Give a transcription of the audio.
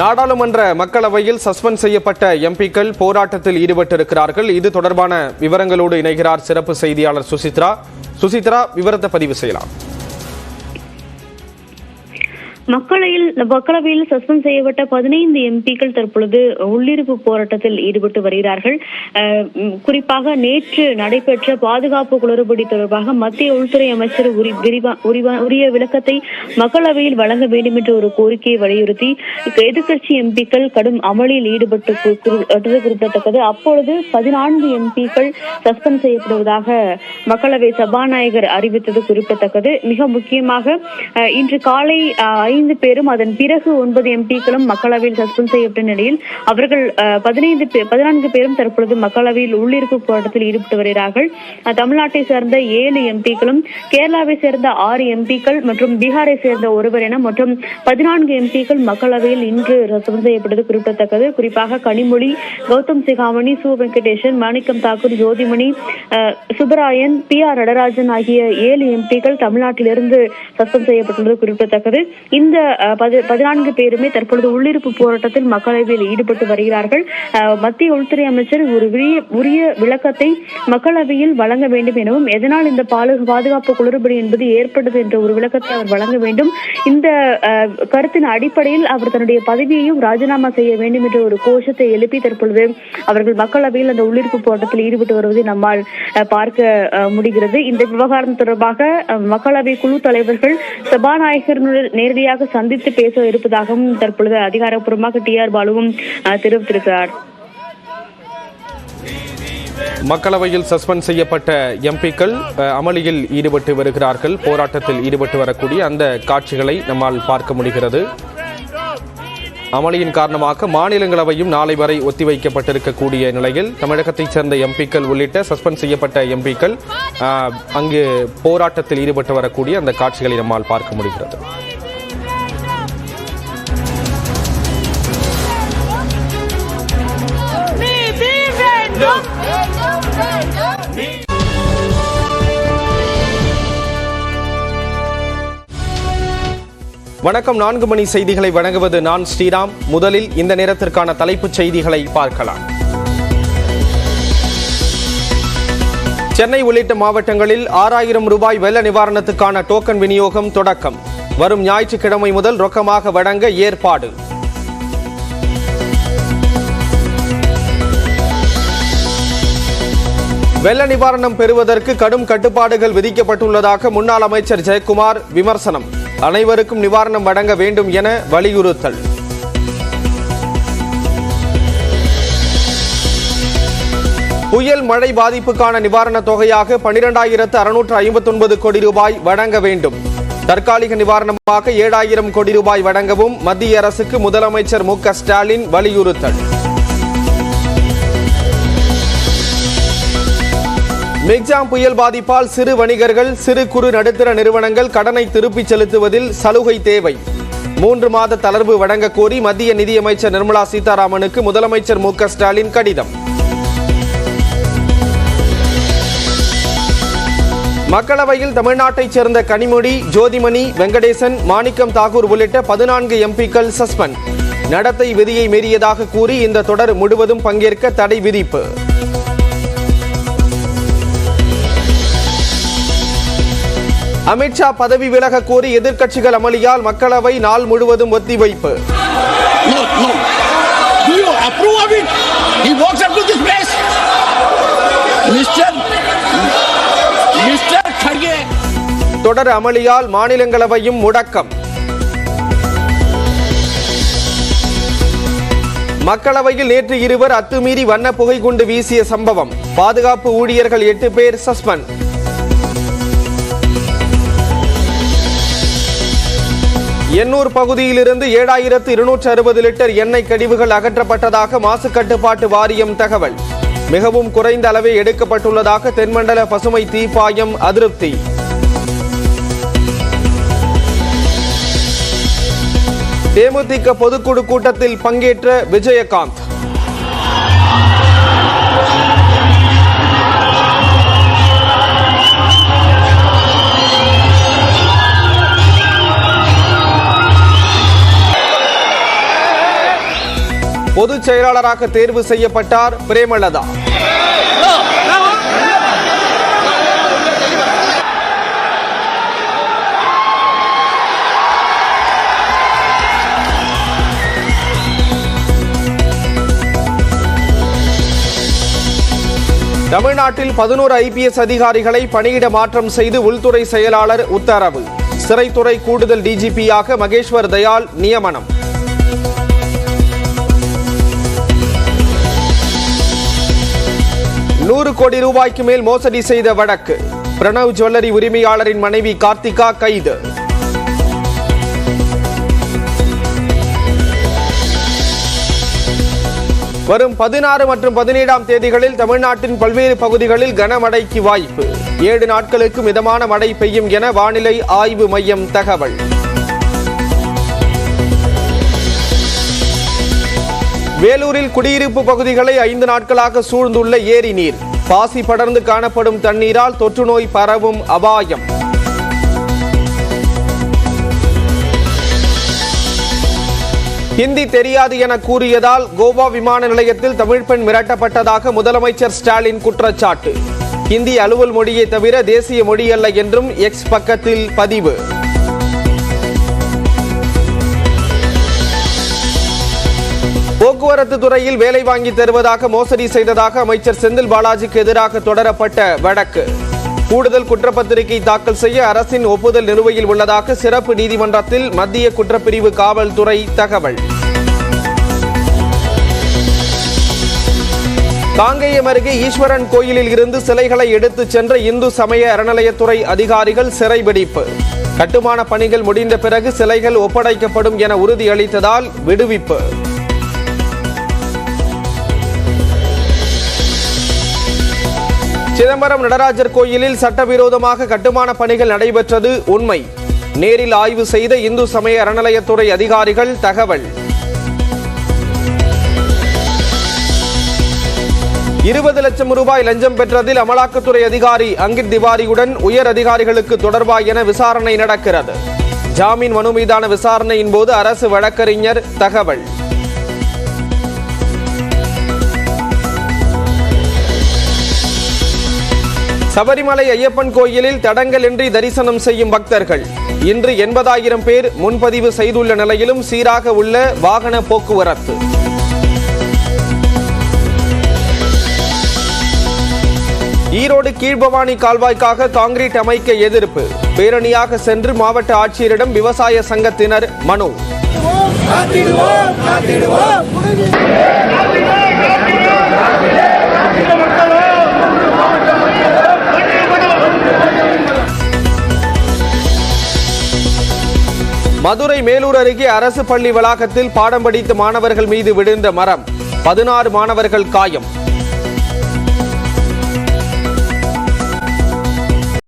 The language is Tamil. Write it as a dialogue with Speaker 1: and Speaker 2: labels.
Speaker 1: நாடாளுமன்ற மக்களவையில் சஸ்பெண்ட் செய்யப்பட்ட எம்பிக்கள் போராட்டத்தில் ஈடுபட்டிருக்கிறார்கள். இது தொடர்பான விவரங்களோடு இணைகிறார் சிறப்பு செய்தியாளர் சுசித்ரா. சுசித்ரா விவரத்தை பதிவு செய்யலாம்.
Speaker 2: மக்களையில் மக்களவையில் சஸ்பெண்ட் செய்யப்பட்ட பதினைந்து எம்பிக்கள் தற்பொழுது உள்ளிருப்பு போராட்டத்தில் ஈடுபட்டு வருகிறார்கள். குறிப்பாக நேற்று நடைபெற்ற பாதுகாப்பு குளறுபடி தொடர்பாக மத்திய உள்துறை அமைச்சர் உரிய விளக்கத்தை மக்களவையில் வழங்க வேண்டும் என்ற ஒரு கோரிக்கையை வலியுறுத்தி எதிர்க்கட்சி எம்பிக்கள் கடும் அமளியில் ஈடுபட்டு குறிப்பிடத்தக்கது. அப்பொழுது பதினான்கு எம்பிக்கள் சஸ்பெண்ட் செய்யப்படுவதாக மக்களவை சபாநாயகர் அறிவித்தது குறிப்பிடத்தக்கது. மிக முக்கியமாக இன்று காலை பதினைந்து பேரும் அதன் பிறகு ஒன்பது எம்பிக்களும் மக்களவையில் சஸ்பெண்ட் செய்யப்பட்ட நிலையில் அவர்கள் பதினைந்து பதினான்கு பேரும் தற்பொழுது மக்களவையில் உள்ளிருப்பு போராட்டத்தில் ஈடுபட்டு வருகிறார்கள். தமிழ்நாட்டை சேர்ந்த ஏழு எம்பிக்களும் கேரளாவை சேர்ந்த ஆறு எம்பிக்கள் மற்றும் பீகாரை சேர்ந்த ஒருவர் என மற்றும் பதினான்கு எம்பிக்கள் மக்களவையில் இன்று சஸ்பெண்ட் செய்யப்பட்டது குறிப்பிடத்தக்கது. குறிப்பாக கனிமொழி கௌதம் சிகாமணி சு. வெங்கடேசன் மாணிக்கம் தாக்கூர் ஜோதிமணி சுப்பராயன் பி. ஆர். நடராஜன் ஆகிய ஏழு எம்பிக்கள் தமிழ்நாட்டிலிருந்து சஸ்பெண்ட் செய்யப்பட்டுள்ளது குறிப்பிடத்தக்கது. இந்த இந்த பதினான்கு பேருமே தற்பொழுது உள்ளிருப்பு போராட்டத்தில் மக்களவையில் ஈடுபட்டு வருகிறார்கள். மத்திய உள்துறை அமைச்சர் ஒரு உரிய விளக்கத்தை மக்களவையில் வழங்க வேண்டும் எனவும் எதனால் இந்த பாதுகாப்பு குளறுபடி என்பது ஏற்பட்டது என்ற ஒரு விளக்கத்தை அவர் வழங்க வேண்டும். இந்த கருத்தின் அடிப்படையில் அவர் தன்னுடைய பதவியையும் ராஜினாமா செய்ய வேண்டும் என்ற ஒரு கோஷத்தை எழுப்பி தற்பொழுது அவர்கள் மக்களவையில் அந்த உள்ளிருப்பு போராட்டத்தில் ஈடுபட்டு வருவதை நம்மால் பார்க்க முடிகிறது. இந்த விவகாரம் தொடர்பாக மக்களவை குழு தலைவர்கள் சபாநாயகர் நேரடியாக சந்தித்து பேச இருப்பதாகவும் தற்பொழுது அதிகாரப்பூர்வமாக டி ஆர் பாலுவும் தெரிவித்திருக்கிறார்.
Speaker 1: மக்களவையில் சஸ்பெண்ட் செய்யப்பட்ட எம்பிக்கள் அமளியில் ஈடுபட்டு வருகிறார்கள். போராட்டத்தில் ஈடுபட்டு வரக்கூடிய அந்த காட்சிகளை நம்மால் பார்க்க முடிகிறது. அமளியின் காரணமாக மாநிலங்களவையும் நாளை வரை ஒத்திவைக்கப்பட்டிருக்கக்கூடிய நிலையில் தமிழகத்தைச் சேர்ந்த எம்பிக்கள் உள்ளிட்ட சஸ்பெண்ட் செய்யப்பட்ட எம்பிக்கள் அங்கு போராட்டத்தில் ஈடுபட்டு வரக்கூடிய அந்த காட்சிகளை நம்மால் பார்க்க முடிகிறது.
Speaker 3: வேண்டும்
Speaker 1: வணக்கம். நான்கு மணி செய்திகளை வழங்குவது நான் ஸ்ரீராம். முதலில் இந்த நேரத்திற்கான தலைப்புச் செய்திகளை பார்க்கலாம். சென்னை உள்ளிட்ட மாவட்டங்களில் ஆறாயிரம் ரூபாய் வெள்ள நிவாரணத்துக்கான டோக்கன் விநியோகம் தொடக்கம். வரும் ஞாயிற்றுக்கிழமை முதல் ரொக்கமாக வழங்க ஏற்பாடு. வெள்ள நிவாரணம் பெறுவதற்கு கடும் கட்டுப்பாடுகள் விதிக்கப்பட்டுள்ளதாக முன்னாள் அமைச்சர் ஜெயக்குமார் விமர்சனம். அனைவருக்கும் நிவாரணம் வழங்க வேண்டும் என வலியுறுத்தல். புயல் மழை பாதிப்புக்கான நிவாரணத் தொகையாக பனிரெண்டாயிரத்து அறுநூற்று ஐம்பத்தொன்பது கோடி ரூபாய் வழங்க வேண்டும். தற்காலிக நிவாரணமாக ஏழாயிரம் கோடி ரூபாய் வழங்கவும் மத்திய அரசுக்கு முதலமைச்சர் மு க ஸ்டாலின் வலியுறுத்தல். மிக்ஜாம் புயல் பாதிப்பால் சிறு வணிகர்கள் சிறு குறு நடுத்தர நிறுவனங்கள் கடனை திருப்பிச் செலுத்துவதில் சலுகை தேவை. மூன்று மாத தளர்வு வழங்க கோரி மத்திய நிதியமைச்சர் நிர்மலா சீதாராமனுக்கு முதலமைச்சர் மு ஸ்டாலின் கடிதம். மக்களவையில் தமிழ்நாட்டைச் சேர்ந்த கனிமொழி ஜோதிமணி வெங்கடேசன் மாணிக்கம் தாகூர் உள்ளிட்ட பதினான்கு எம்பிக்கள் சஸ்பெண்ட். நடத்தை விதியை மீறியதாக கூறி இந்த தொடர் முழுவதும் பங்கேற்க தடை விதிப்பு. அமித்ஷா பதவி விலக கோரி எதிர்க்கட்சிகள் அமளியால் மக்களவை நாள் முழுவதும் ஒத்திவைப்பு. தொடர் அமளியால் மாநிலங்களவையும் முடக்கம். மக்களவையில் நேற்று இருவர் அத்துமீறி வண்ண புகை குண்டு வீசிய சம்பவம். பாதுகாப்பு ஊழியர்கள் எட்டு பேர் சஸ்பெண்ட். எண்ணூர் பகுதியிலிருந்து ஏழாயிரத்து இருநூற்று அறுபது லிட்டர் எண்ணெய் கழிவுகள் அகற்றப்பட்டதாக மாசு கட்டுப்பாட்டு வாரியம் தகவல். மிகவும் குறைந்த அளவே எடுக்கப்பட்டுள்ளதாக தென்மண்டல பசுமை தீப்பாயம் அதிருப்தி. தேமுதிக பொதுக்குழு கூட்டத்தில் பங்கேற்ற விஜயகாந்த். பொதுச் செயலாளராக தேர்வு செய்யப்பட்டார் பிரேமலதா. தமிழ்நாட்டில் பதினோரு ஐபிஎஸ் அதிகாரிகளை பணியிட மாற்றம் செய்து உள்துறை செயலாளர் உத்தரவு. சிறைத்துறை கூடுதல் டிஜிபியாக மகேஸ்வர் தயாள் நியமனம். நூறு கோடி ரூபாய்க்கு மேல் மோசடி செய்த வழக்கு. பிரணவ் ஜுவல்லரி உரிமையாளரின் மனைவி கார்த்திகா கைது. வரும் பதினாறு மற்றும் பதினேழாம் தேதிகளில் தமிழ்நாட்டின் பல்வேறு பகுதிகளில் கனமழைக்கு வாய்ப்பு. ஏழு நாட்களுக்கு மிதமான மழை பெய்யும் என வானிலை ஆய்வு மையம் தகவல். வேலூரில் குடியிருப்பு பகுதிகளை ஐந்து நாட்களாக சூழ்ந்துள்ள ஏரி நீர். பாசி படர்ந்து காணப்படும் தண்ணீரால் தொற்றுநோய் பரவும் அபாயம். ஹிந்தி தெரியாது என கூறியதால் கோவா விமான நிலையத்தில் தமிழ் பெண் மிரட்டப்பட்டதாக முதலமைச்சர் ஸ்டாலின் குற்றச்சாட்டு. இந்தி அலுவல் மொழியை தவிர தேசிய மொழி அல்ல என்றும் எக்ஸ் பக்கத்தில் பதிவு. போக்குவரத்து துறையில் வேலை வாங்கி தருவதாக மோசடி செய்ததாக அமைச்சர் செந்தில் பாலாஜிக்கு எதிராக தொடரப்பட்ட வழக்கு. கூடுதல் குற்றப்பத்திரிகை தாக்கல் செய்ய அரசின் ஒப்புதல் நிலுவையில் உள்ளதாக சிறப்பு நீதிமன்றத்தில் மத்திய குற்றப்பிரிவு காவல்துறை தகவல். காங்கேயம் அருகே ஈஸ்வரன் கோயிலில் இருந்து சிலைகளை எடுத்துச் சென்ற இந்து சமய அறநிலையத்துறை அதிகாரிகள் சிறைபிடிப்பு கட்டுமான பணிகள் முடிந்த பிறகு சிலைகள் ஒப்படைக்கப்படும் என உறுதியளித்ததால் விடுவிப்பு. சிதம்பரம் நடராஜர் கோயிலில் சட்டவிரோதமாக கட்டுமான பணிகள் நடைபெற்றது. உண்மை. நேரில் ஆய்வு செய்த இந்து சமய அறநிலையத்துறை அதிகாரிகள் தகவல். இருபது லட்சம் ரூபாய் லஞ்சம் பெற்றதில் அமலாக்கத்துறை அதிகாரி அங்கித் திவாரியுடன் உயர் அதிகாரிகளுக்கு தொடர்பா என விசாரணை நடக்கிறது. ஜாமீன் மனு மீதான விசாரணையின் போது அரசு வழக்கறிஞர் தகவல். சபரிமலை ஐயப்பன் கோயிலில் தடங்கலின்றி தரிசனம் செய்யும் பக்தர்கள். இன்று எண்பதாயிரம் பேர் முன்பதிவு செய்துள்ள நிலையிலும் சீராக உள்ள வாகன போக்குவரத்து. ஈரோடு கீழ்பவானி கால்வாய்க்காக காங்கிரீட் அமைக்க எதிர்ப்பு. பேரணியாக சென்று மாவட்ட ஆட்சியரிடம் விவசாய சங்கத்தினர் மனு. மதுரை மேலூர் அருகே அரசு பள்ளி வளாகத்தில் பாடம் படித்த மாணவர்கள் மீது விழுந்த மரம். பதினாறு மாணவர்கள் காயம்.